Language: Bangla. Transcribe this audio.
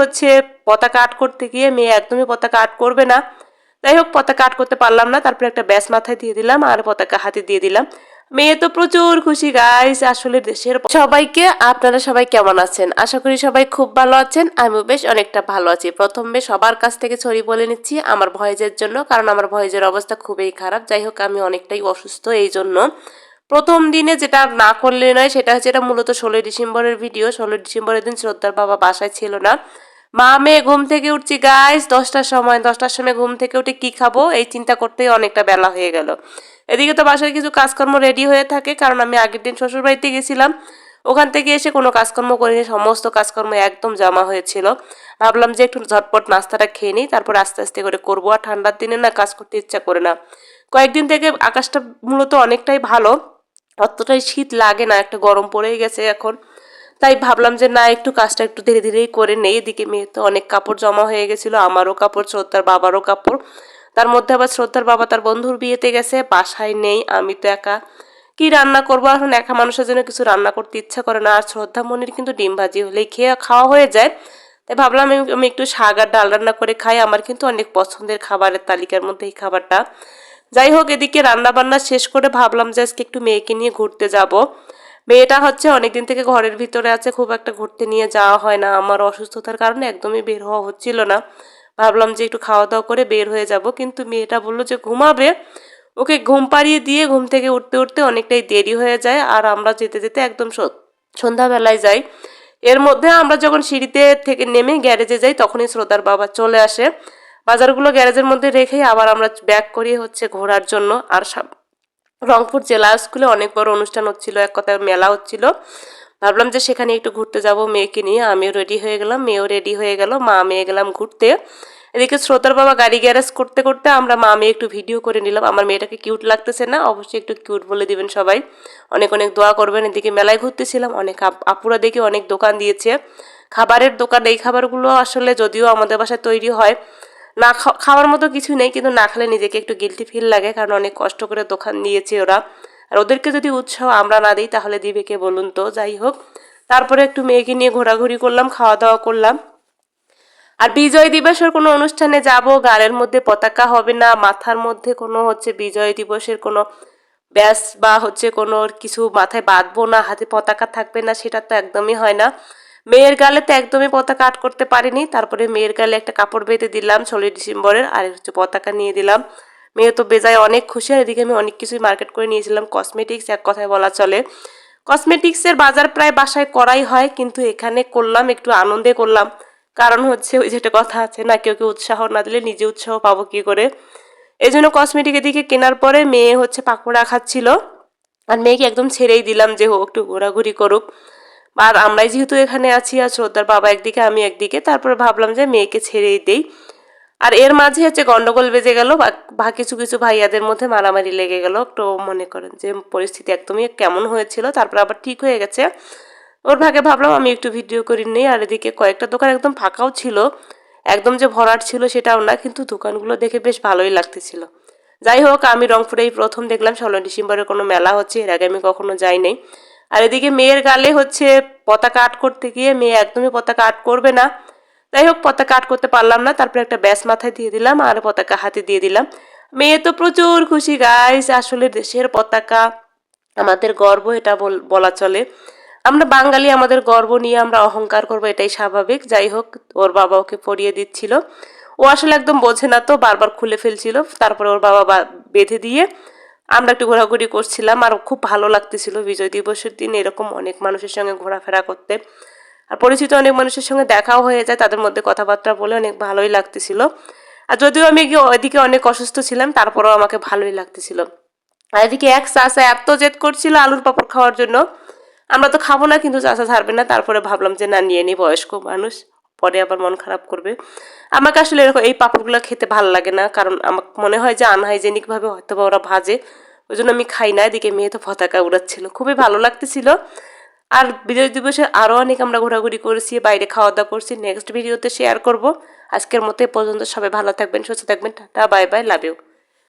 হচ্ছে পতাকা আট করতে গিয়ে মেয়ে একদমই পতাকা আট করবে না। যাই হোক, পতাকা আট করতে পারলাম না, তারপরে একটা ব্যাস মাথায় দিয়ে দিলাম আর পতাকা হাতে দিয়ে দিলাম। মেয়ে তো প্রচুর খুশি গাইস আসলে দেশের সবাইকে আপনারা সবাই কেমন আছেন? আশা করি সবাই খুব ভালো আছেন, আমিও বেশ অনেকটা ভালো আছি। প্রথমে সবার কাছ থেকে ছড়ি বলে নিচ্ছি আমার ভয়েজের জন্য, কারণ আমার ভয়েজের অবস্থা খুবই খারাপ। যাই হোক, আমি অনেকটাই অসুস্থ এই জন্য। প্রথম দিনে যেটা না করলে নয়, সেটা হচ্ছে এটা মূলত ষোলোই ডিসেম্বরের ভিডিও ষোলোই ডিসেম্বরের দিন শ্রদ্ধার বাবা বাসায় ছিল না। মা মেয়ে ঘুম থেকে উঠছি গাইস দশটার সময় দশটার সময় ঘুম থেকে উঠে কি খাব? এই চিন্তা করতেই অনেকটা বেলা হয়ে গেল। এদিকে তো বাসায় কিছু কাজকর্ম রেডি হয়ে থাকে, কারণ আমি আগের দিন শ্বশুর বাড়িতে গেছিলাম। ওখান থেকে এসে কোনো কাজকর্ম করিনি, সমস্ত কাজকর্ম একদম জমা হয়েছিল। ভাবলাম যে একটু ঝটপট নাস্তাটা খেয়ে নিই, তারপর আস্তে আস্তে করে করব। আর ঠান্ডার দিনে না কাজ করতে ইচ্ছা করে না। কয়েকদিন থেকে আকাশটা মূলত অনেকটাই ভালো, অতটাই শীত লাগে না, একটা গরম পড়েই গেছে এখন। তাই ভাবলাম যে না, একটু কাজটা একটু ধীরে ধীরেই করে নেই। এদিকে মেয়ে তো অনেক কাপড় জমা হয়ে গেছিল, আমারও কাপড়, শ্রদ্ধার বাবারও কাপড়। তার মধ্যে আবার শ্রদ্ধার বাবা তার বন্ধুর বিয়েতে গেছে, বাসায় নেই, আমি তো একা। কি রান্না করব? এখন একা মানুষের জন্য কিছু রান্না করতে ইচ্ছা করে না। আর শ্রদ্ধা মনির কিন্তু ডিম ভাজি হলেই খেয়ে খাওয়া হয়ে যায়। তাই ভাবলাম আমি একটু শাক আর ডাল রান্না করে খাই। আমার কিন্তু অনেক পছন্দের খাবারের তালিকার মধ্যে এই খাবারটা। যাই হোক, এদিকে রান্না বান্না শেষ করে ভাবলাম যে আজকে একটু মেয়েকে নিয়ে ঘুরতে যাব। মেয়েটা হচ্ছে অনেকদিন থেকে ঘরের ভিতরে আছে, খুব একটা ঘুরতে নিয়ে যাওয়া হয় না। আমার অসুস্থতার কারণে একদমই বের হওয়া হচ্ছিল না। ভাবলাম যে একটু খাওয়া দাওয়া করে বের হয়ে যাব, কিন্তু মেয়েটা বলল যে ঘুমাবে। ওকে ঘুম পাড়িয়ে দিয়ে ঘুম থেকে উঠতে উঠতে অনেকটাই দেরি হয়ে যায় আর আমরা যেতে যেতে একদম সন্ধ্যাবেলায় যাই। এর মধ্যে আমরা যখন সিঁড়িতে থেকে নেমে গ্যারেজে যাই, তখনই শ্রোতার বাবা চলে আসে। বাজারগুলো গ্যারেজের মধ্যে রেখেই আবার আমরা ব্যাক করি হচ্ছে ঘোরার জন্য। আর রংপুর জেলা স্কুলে অনেক বড় অনুষ্ঠান হচ্ছিল, এক কথায় মেলা হচ্ছিল। ভাবলাম যে সেখানে একটু ঘুরতে যাব মেয়েকে নিয়ে। আমিও রেডি হয়ে গেলাম, মেয়েও রেডি হয়ে গেল, মা মেয়ে গেলাম ঘুরতে। এদিকে শ্রোতার বাবা গাড়ি গ্যারেজ করতে করতে আমরা মা মেয়ে একটু ভিডিও করে নিলাম। আমার মেয়েটাকে কিউট লাগতেছে না, অবশ্যই একটু কিউট বলে দিবেন সবাই। অনেক অনেক দোয়া করবেন। এদিকে মেলায় ঘুরতেছিলাম, অনেক আপুরা দেখে অনেক দোকান দিয়েছে। খাবারের দোকান, এই খাবারগুলো আসলে যদিও আমাদের বাসায় তৈরি হয় না খাওয়ার মতো কিছু নেই, কিন্তু না খেলে নিজেকে একটু গিলটি ফিল লাগে, কারণ অনেক কষ্ট করে দোকান দিয়েছে ওরা। আর ওদেরকে যদি উৎসাহ আমরা না দিই, তাহলে দিবে কে বলুন তো, যাই হোক। তারপরে একটু মেয়েকে নিয়ে ঘোরাঘুরি করলাম খাওয়া দাওয়া করলাম। আর বিজয় দিবসের কোনো অনুষ্ঠানে যাব গালের মধ্যে পতাকা হবে না, মাথার মধ্যে কোনো হচ্ছে বিজয় দিবসের কোনো ব্যাস বা হচ্ছে কোনো কিছু মাথায় বাঁধবো না, হাতে পতাকা থাকবে না, সেটা তো একদমই হয় না। মেয়ের গালে তো একদমই পতাকা আট করতে পারিনি। তারপরে মেয়ের গালে একটা কাপড় বেঁধে দিলাম ষোলোই ডিসেম্বরের, আর হচ্ছে পতাকা নিয়ে দিলাম। মেয়ে তো বেজায় অনেক খুশি, আর এদিকে আমি অনেক কিছুই মার্কেট করে নিয়েছিলাম। কসমেটিক্স এক কথায় বলা চলে। কসমেটিক্সের বাজার প্রায় বাসায় করাই হয়, কিন্তু এখানে করলাম, একটু আনন্দে করলাম। কারণ হচ্ছে ওই যেটা কথা আছে না, কেউ কেউ উৎসাহ না দিলে নিজে উৎসাহ পাবো কী করে? এই জন্য কসমেটিক এদিকে কেনার পরে মেয়ে হচ্ছে পাকোড়া খাচ্ছিল। আর মেয়েকে একদম ছেড়েই দিলাম যে হোক একটু ঘোরাঘুরি করুক। আর আমরাই যেহেতু এখানে আছি আর শ্রদ্ধার বাবা একদিকে, আমি একদিকে, তারপরে ভাবলাম যে মেয়েকে ছেড়েই দেই। আর এর মাঝে হচ্ছে গন্ডগোল বেজে গেল, বা কিছু কিছু ভাইয়াদের মধ্যে মারামারি লেগে গেল। একটু মনে করেন যে পরিস্থিতি একদমই কেমন হয়েছিল, তারপর আবার ঠিক হয়ে গেছে। ওর ভাগে ভাবলাম আমি একটু ভিডিও করি নেই, আর এদিকে কয়েকটা দোকান একদম ফাঁকাও ছিল। একদম যে ভরাট ছিল সেটাও না, কিন্তু দোকানগুলো দেখে বেশ ভালোই লাগতেছিল। যাই হোক, আমি রংপুরেই প্রথম দেখলাম, ষোলো ডিসেম্বরের কোনো মেলা হচ্ছে, এর আগে আমি কখনো যাই নাই। আর এদিকে মেয়ের গালে হচ্ছে পতাকা আট করতে গিয়ে মেয়ে একদমই পতাকা আট করবে না। যাই হোক, পতাকা আট করতে পারলাম না। তারপরে একটা ব্যাস মাথায় দিয়ে দিলাম আর পতাকা হাতে দিয়ে দিলাম। মেয়ে তো প্রচুর খুশি গাইস আসলে দেশের পতাকা আমাদের গর্ব, এটা বলা চলে। আমরা বাঙালি, আমাদের গর্ব নিয়ে আমরা অহংকার করব, এটাই স্বাভাবিক। যাই হোক, ওর বাবা ওকে পরিয়ে দিচ্ছিল। ও আসলে একদম বোঝে না তো, বারবার খুলে ফেলছিল। তারপরে ওর বাবা বেঁধে দিয়ে আমরা একটু ঘোরাঘুরি করছিলাম আর খুব ভালো লাগতেছিল বিজয় দিবসের দিন, এরকম অনেক মানুষের সঙ্গে ঘোরাফেরা করতে। আর পরিচিত অনেক মানুষের সঙ্গে দেখাও হয়ে যায়, তাদের মধ্যে কথাবার্তা বলে অনেক ভালোই লাগতেছিল। আর যদিও আমি ওইদিকে অনেক অসুস্থ ছিলাম, তারপরেও আমাকে ভালোই লাগতেছিল। আর এদিকে এক চাষা এত জেদ করছিল আলুর পাপড় খাওয়ার জন্য, আমরা তো খাব না, কিন্তু চাষা ছাড়বে না। তারপরে ভাবলাম যে, না, নিয়ে নিই বয়স্ক মানুষ। পরে আবার মন খারাপ করবে। আমাকে আসলে এরকম এই পাঁপড়গুলো খেতে ভালো লাগে না, কারণ আমার মনে হয় যে আনহাইজেনিকভাবে হয়তো বা ওরা ভাজে। ওই জন্য আমি খাই না, এদিকে মেয়ে তো পতাকা উড়াচ্ছিল। খুবই ভালো লাগতেছিল। আর বিজয় দিবসে আরও অনেক আমরা ঘোরাঘুরি করেছি, বাইরে খাওয়া দাওয়া করছি নেক্সট ভিডিওতে শেয়ার করব। আজকের মতো পর্যন্ত সবাই ভালো থাকবেন, সুস্থ থাকবেন। Tata bye bye love you